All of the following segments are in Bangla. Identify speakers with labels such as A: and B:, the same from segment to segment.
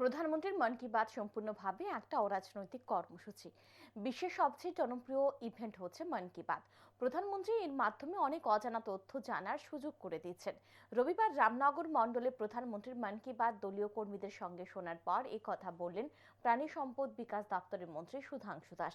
A: প্রধানমন্ত্রীর মন কি বাত সম্পূর্ণভাবে একটা অরাজনৈতিক কর্মসূচি। বিশ্বের সবচেয়ে জনপ্রিয় ইভেন্ট হচ্ছে মন কি বাত। প্রধানমন্ত্রী এর মাধ্যমে অনেক অজানা তথ্য জানার সুযোগ করে দিচ্ছেন রবিবার রামনগর মণ্ডলে প্রধানমন্ত্রীর মন কি বাত দলীয় কর্মীদের সঙ্গে শোনার পর এই কথা বললেন প্রাণী সম্পদ বিকাশ দপ্তরের মন্ত্রী সুধাংশু দাস।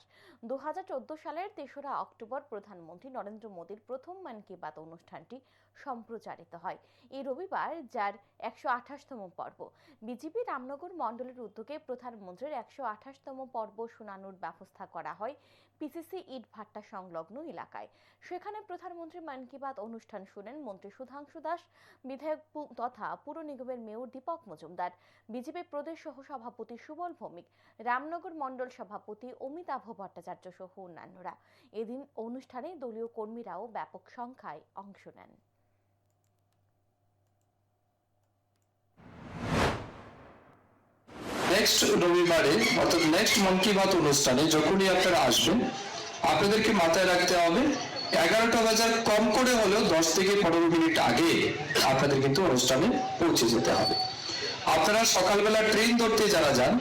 A: দু হাজার চোদ্দ সালের তেসরা অক্টোবর প্রধানমন্ত্রী নরেন্দ্র মোদীর প্রথম মন কি বাত অনুষ্ঠানটি সম্প্রচারিত হয়। এই রবিবার, যার একশো আঠাশতম পর্ব। বিজেপি রামনগর মণ্ডলের উদ্যোগে প্রধানমন্ত্রীর একশো আঠাশতম পর্ব শোনানোর ব্যবস্থা করা হয় পিসিসি ইট ভাট্টা সংলগ্ন এলাকায়। সেখানে প্রধানমন্ত্রী মন কি বাত অনুষ্ঠান শুনেন মন্ত্রী সুধাংশু দাস, বিধায়ক তথা পুর নিগমের মেয়র দীপক মজুমদার, বিজেপি প্রদেশ সহ সভাপতি সুবল ভৌমিক, রামনগর মণ্ডল সভাপতি অমিতাভ ভট্টাচার্য সহ অন্যান্যরা। এদিন অনুষ্ঠানে দলীয় কর্মীরাও ব্যাপক সংখ্যায় অংশ নেন।
B: নেক্সট রবিবারে, অর্থাৎ নেক্সট মন কি বাত অনুষ্ঠানে যখনই আপনারা আসবেন, আপনাদেরকে মাথায় রাখতে হবে, এগারোটা বাজার কম করে হলেও দশ থেকে পনেরো মিনিট আগে আপনাদের কিন্তু অনুষ্ঠানে পৌঁছে যেতে হবে। আপনারা সকালবেলা ট্রেন ধরতে যারা যান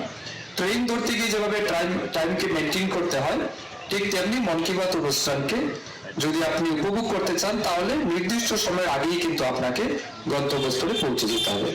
B: ট্রেন ধরতে গিয়ে যেভাবে টাইম টাইমকে মেনটেন করতে হয়, ঠিক তেমনি মন কি বাত অনুষ্ঠানকে যদি আপনি উপভোগ করতে চান, তাহলে নির্দিষ্ট সময়ের আগেই কিন্তু আপনাকে গন্তব্যস্থলে পৌঁছে যেতে হবে।